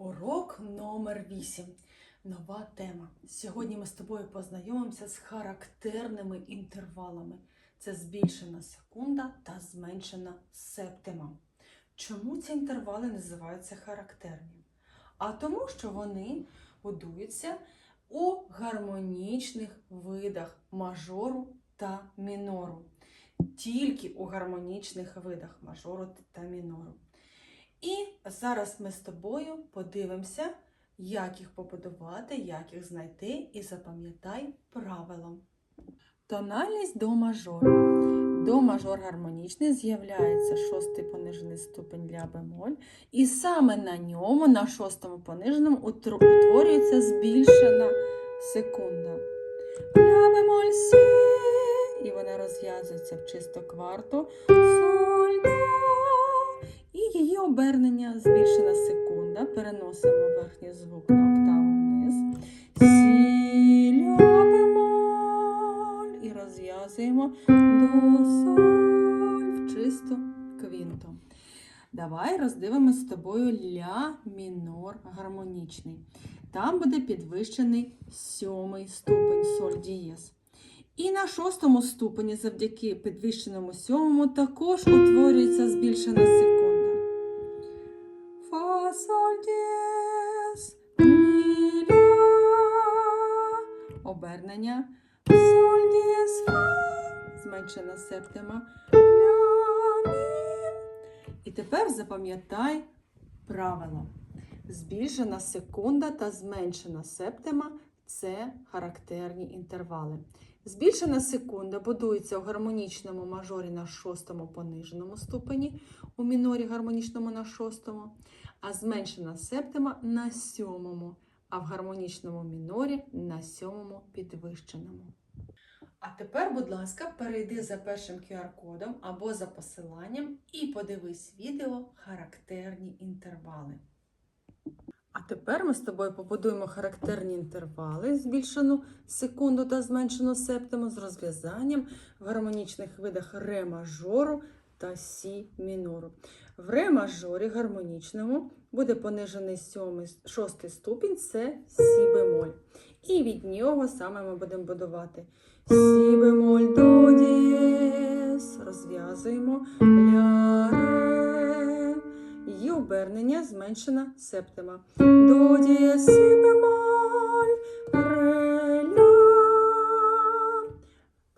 Урок номер 8. Нова тема. Сьогодні ми з тобою познайомимося з характерними інтервалами. Це збільшена секунда та зменшена септима. Чому ці інтервали називаються характерні? А тому, що вони будуються у гармонічних видах мажору та мінору. Тільки у гармонічних видах мажору та мінору. І зараз ми з тобою подивимося, як їх побудувати, як їх знайти, і запам'ятай правило. Тональність до мажору. До мажор гармонічний з'являється шостий понижений ступень ля бемоль, і саме на ньому, на шостому пониженому, утворюється збільшена секунда. Ля бемоль сі, і вона розв'язується в чисто кварту. Соль, до, і її обернення збільшена секунда. Переносимо верхній звук на октаву вниз. Сі, ля, бемоль. І розв'язуємо до соль в чисто квінто. Давай роздивимось з тобою ля мінор гармонічний. Там буде підвищений сьомий ступень соль дієс. І на шостому ступені, завдяки підвищеному сьомому, також утворюється збільшена секунда. Фа, соль, дієс, мі, ля. Обернення. Соль, дієс, фа. Зменшена септима. Ля, мі. І тепер запам'ятай правило. Збільшена секунда та зменшена септима це характерні інтервали. Збільшена секунда будується у гармонічному мажорі на шостому пониженому ступені, у мінорі гармонічному на шостому, а зменшена септима на сьомому, а в гармонічному мінорі на сьомому підвищеному. А тепер, будь ласка, перейди за першим QR-кодом або за посиланням і подивись відео характерні інтервали. А тепер ми з тобою побудуємо характерні інтервали, збільшену секунду та зменшену септиму з розв'язанням в гармонічних видах ре мажору та сі мінору. В ре мажорі гармонічному буде понижений сьомий, шостий ступінь це сі бемоль. І від нього саме ми будемо будувати сі бемоль до дієс. Розв'язуємо ля ре. Її обернення зменшена септима. До дієс сі бемоль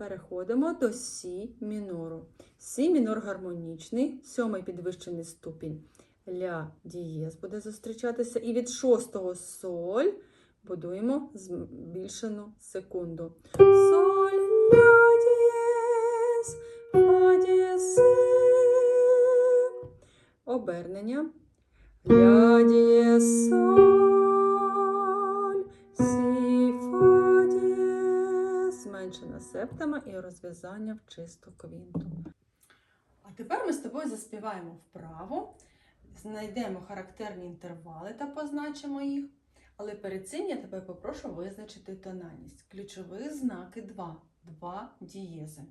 Переходимо до сі мінору. Сі мінор гармонічний, сьомий підвищений ступінь. Ля дієс буде зустрічатися. І від шостого соль будуємо збільшену секунду. Соль, ля дієс, фа дієс, си. Обернення. Ля дієс, соль, Зменшена септима і розв'язання в чисту квінту. А тепер ми з тобою заспіваємо вправо, знайдемо характерні інтервали та позначимо їх. Але перед цим я тебе попрошу визначити тональність. Ключові знаки 2. 2 дієзи.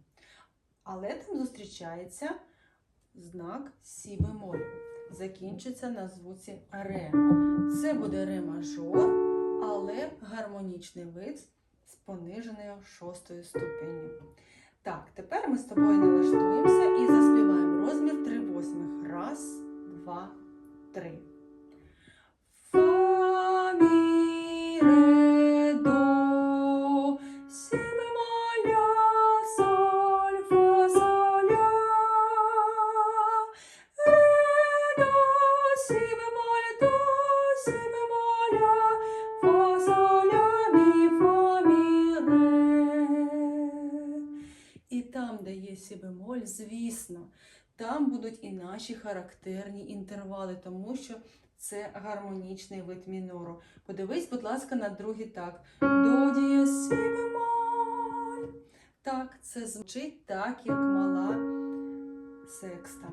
Але там зустрічається знак Сі бемоль. Закінчиться на звуці ре. Це буде ре мажор, але гармонічний вид з пониженою шостою ступенью. Так, тепер ми з тобою налаштуємося і заспіваємо розмір 3 восьмих. Раз, два, три. Бемоль, звісно, там будуть і наші характерні інтервали, тому що це гармонічний вид мінору. Подивись, будь ласка, на другий так. До дієс бемоль. Так, це звучить так, як мала секста.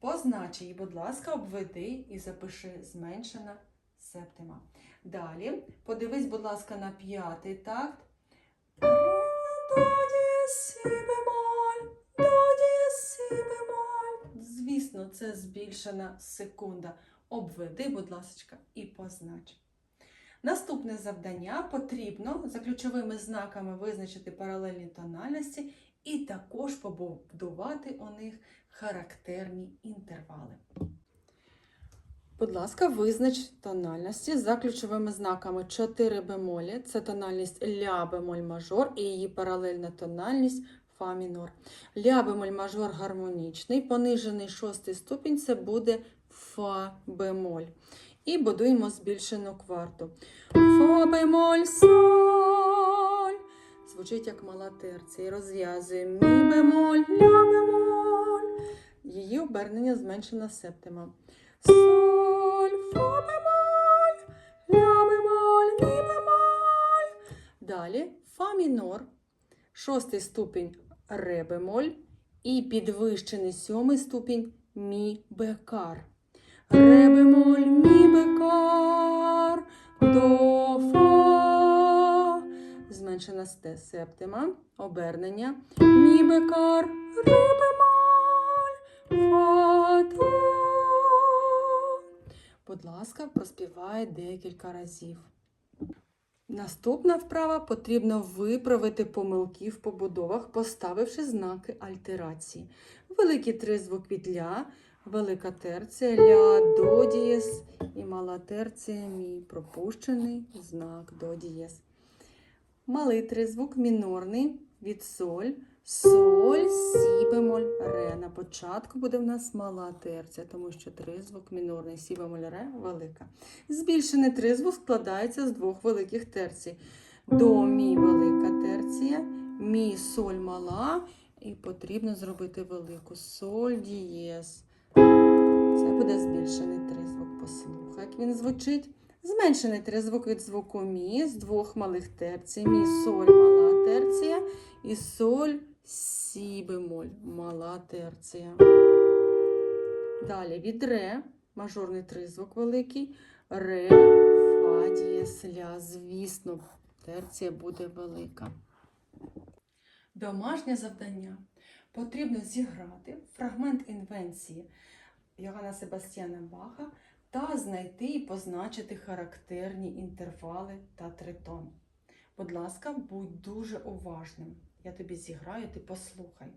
Позначи її, будь ласка, обведи і запиши зменшена септима. Далі подивись, будь ласка, на п'ятий такт. До дієс бемоль, Звісно, це збільшена секунда. Обведи, будь ласка, і познач. Наступне завдання потрібно за ключовими знаками визначити паралельні тональності і також побудувати у них характерні інтервали. Будь ласка, визнач тональності за ключовими знаками 4 бемолі. Це тональність ля бемоль мажор і її паралельна тональність фа мінор. Ля бемоль мажор гармонічний, понижений шостий ступінь це буде фа бемоль. І будуємо збільшену кварту. Фа бемоль соль. Звучить як мала терція. І розв'язуємо мі бемоль, ля бемоль. Її обернення зменшена септима. Соль, фа бемоль, ля бемоль, мі бемоль. Далі фа мінор, шостий ступінь ре бемоль і підвищений сьомий ступінь мі бекар. Ре мі бекар, до фа. Зменшена сте септима, обернення. Мі бекар, ре фа до. Будь ласка, проспівай декілька разів. Наступна вправа потрібно виправити помилки в побудовах, поставивши знаки альтерації. Великий тризвук від ля, велика терція, ля, до дієс і мала терція мі. Пропущений знак до дієс. Малий тризвук мінорний від соль, соль, сі бемоль, ре. На початку буде в нас мала терція, тому що тризвук мінорний, сі бемоль, ре велика. Збільшений тризвук складається з двох великих терцій. До мі велика терція, мі соль мала, і потрібно зробити велику соль дієс. Це буде збільшений тризвук. Послухай, як він звучить. Зменшений тризвук від звуку мі з двох малих терцій. Мі соль мала терція і соль сі бемоль мала терція. Далі від ре, мажорний тризвук великий, ре, фа, дієс, ля. Звісно, терція буде велика. Домашнє завдання. Потрібно зіграти фрагмент інвенції Йоганна Себастьяна Баха та знайти і позначити характерні інтервали та тритон. Будь ласка, будь дуже уважним. Я тобі зіграю, ти послухай.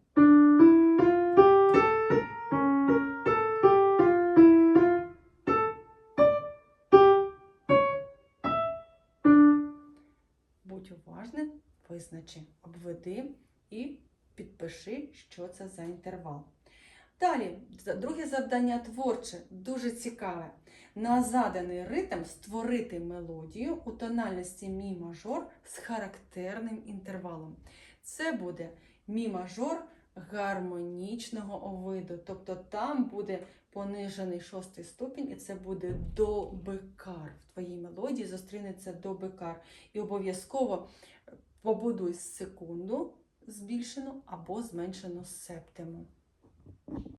Будь уважним, визначи, обведи і підпиши, що це за інтервал. Далі, друге завдання творче, дуже цікаве. На заданий ритм створити мелодію у тональності мі мажор з характерним інтервалом. Це буде мі мажор гармонічного виду. Тобто там буде понижений шостий ступінь, і це буде до бекар. В твоїй мелодії зустрінеться до бекар. І обов'язково побудуй секунду збільшену або зменшену септиму.